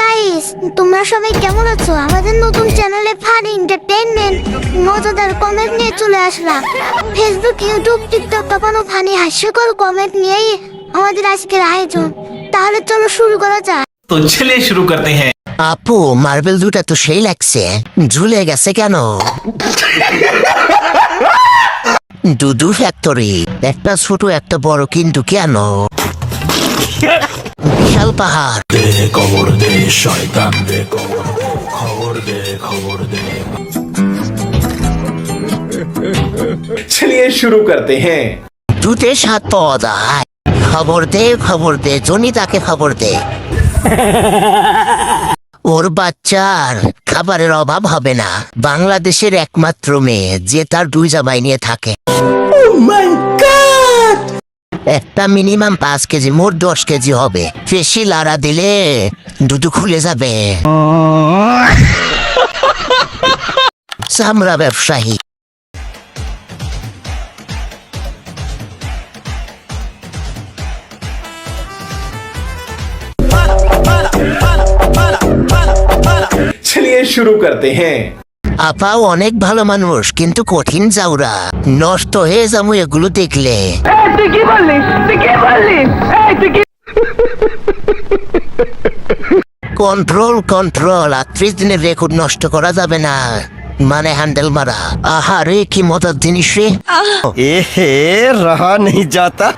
Guys তোমরা সবাই কেমন আছো? আমাদের নতুন চ্যানেলে ফান এন্টারটেইনমেন্ট মজাদার কমেন্ট নিয়ে চলে আসলাম। ফেসবুক ইউটিউব টিকটক কখনো ফানি হাস্যকর কমেন্ট নিয়েই আমাদের আজকের আয়োজন। তাহলে চলো শুরু করা যাক। তো চলে শুরু করতে হ্যাঁ। আপু মার্বেল দুটা তো সেই লাগছে। ঝুলে গেছে কেন? দুদু ফ্যাক্টরি একটা ছোট একটা বড় কিন্তু কেন? বিশাল পাহাড়। দে কবর দে শয়তান দে দে খবর দে খবর দে। চলিয়ে শুরু করতে হ্যাঁ। সাত পদ আয়। খবর দে খবর দে জনি তাকে খবর দে। ওর বাচ্চার খাবারের অভাব হবে না। বাংলাদেশের একমাত্র মেয়ে যে তার দুই জামাই নিয়ে থাকে। oh একটা মিনিমাম পাঁচ কেজি মোট দশ কেজি হবে বেশি লাড়া দিলে দুধু খুলে যাবে চামড়া ব্যবসায়ী चलिए शुरू करते हैं আপাও অনেক ভালো মানুষ কিন্তু কঠিন যাওরা নষ্ট হয়ে যাব এগুলো দেখলে। কন্ট্রোল কন্ট্রোল আত্রিশ দিনের রেকর্ড নষ্ট করা যাবে না। মানে হ্যান্ডেল মারা। আহা রে কি মজার জিনিস রে। এ হে রহা নেই যাতা